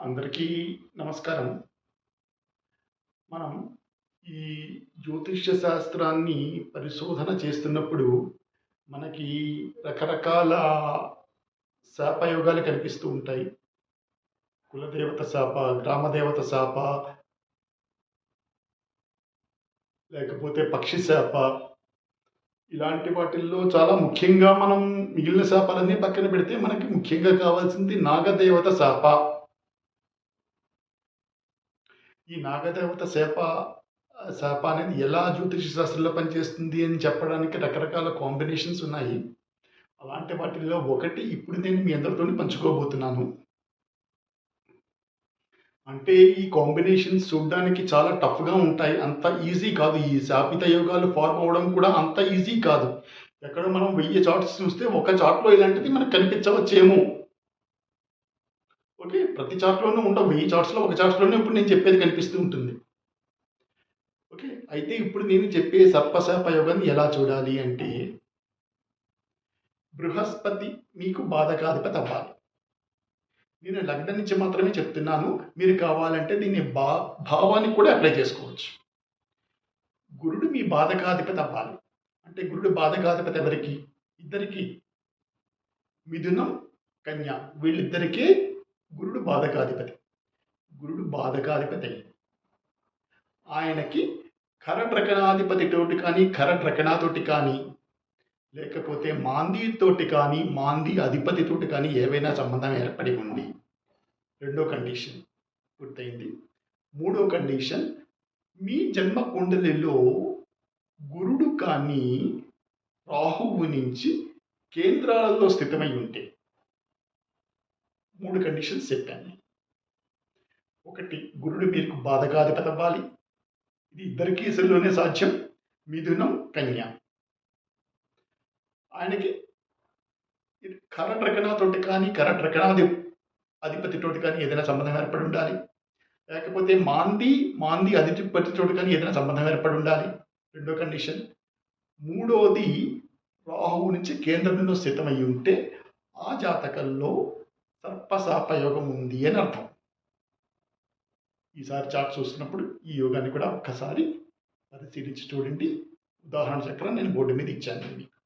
అందరికీ నమస్కారం. మనం ఈ జ్యోతిష్య శాస్త్రాన్ని పరిశోధన చేస్తున్నప్పుడు మనకి రకరకాల శాపయోగాలు కనిపిస్తూ ఉంటాయి. కులదేవత శాప గ్రామదేవత శాప లేకపోతే పక్షి శాప. ఇలాంటి వాటిల్లో చాలా ముఖ్యంగా మనం మిగిలిన శాపాలన్నీ పక్కన పెడితే మనకి ముఖ్యంగా కావాల్సింది నాగదేవత శాప. ఈ నాగదేవత శాప శాప అనేది ఎలా జ్యోతిష శాస్త్రంలో పనిచేస్తుంది అని చెప్పడానికి రకరకాల కాంబినేషన్స్ ఉన్నాయి. అలాంటి వాటిల్లో ఒకటి ఇప్పుడు నేను మీ అందరితో పంచుకోబోతున్నాను. అంటే ఈ కాంబినేషన్స్ చూడడానికి చాలా టఫ్గా ఉంటాయి. అంత ఈజీ కాదు. ఈ శాపిత యోగాలు ఫార్మ్ అవ్వడం కూడా అంత ఈజీ కాదు. ఎక్కడ మనం వెయ్యి చార్ట్స్ చూస్తే ఒక చార్ట్లో ఇలాంటిది మనకు కనిపించవచ్చేమో. ప్రతి చార్ట్లోనూ ఉండవు మీ చార్ట్స్లో ఒక చార్ట్స్లోనే ఇప్పుడు నేను చెప్పేది కనిపిస్తూ ఉంటుంది. ఓకే? అయితే ఇప్పుడు నేను చెప్పే సర్పశాప యోగాన్ని ఎలా చూడాలి అంటే బృహస్పతి మీకు బాధకాధిపతి అవ్వాలి. నేను లగ్నం నుంచి మాత్రమే చెప్తున్నాను. మీరు కావాలంటే దీన్ని భా భావానికి కూడా అప్లై చేసుకోవచ్చు. గురుడు మీ బాధకాధిపతి అవ్వాలి. అంటే గురుడు బాధకాధిపతి ఎవరికి? ఇద్దరికి. మిథునం కన్య. వీళ్ళిద్దరికీ గురుడు బాధకాధిపతి. గురుడు బాధకాధిపతి. ఆయనకి కరడ్రకణాధిపతి తోటి కానీ కరడ్రకణాతోటి కానీ లేకపోతే మాంది తోటి కానీ మాంది అధిపతి తోటి కానీ ఏవైనా సంబంధం ఏర్పడి ఉంది. రెండో కండిషన్ పూర్తయింది. మూడో కండిషన్ మీ జన్మ కుండలిలో గురుడు కానీ రాహువు నుంచి కేంద్రాలలో స్థితమై ఉంటే మూడు కండిషన్స్ చెప్పాను ఒకటి గురుడు మీకు బాధకాధిపతవ్వాలి ఇది ఇద్దరి కేసుల్లోనే సాధ్యం. మిథునం కన్య. ఆయనకి కరెంట్ రకణతోటి కానీ కరెంట్ రకణాది అధిపతితోటి కానీ ఏదైనా సంబంధం ఏర్పడి ఉండాలి. లేకపోతే మాంది మాంది అధిపతితోటి కానీ ఏదైనా సంబంధం ఏర్పడి ఉండాలి. రెండో కండిషన్ మూడోది రాహువు నుంచి కేంద్రంలో స్థితమై ఉంటే ఆ జాతకంలో సర్పశాపయోగం ఉంది అని అర్థం. ఈసారి చాట్ చూస్తున్నప్పుడు ఈ యోగాన్ని కూడా ఒక్కసారి పరిశీలించి చూడండి. ఉదాహరణ చక్రం నేను బోర్డు మీద ఇచ్చాను మీకు.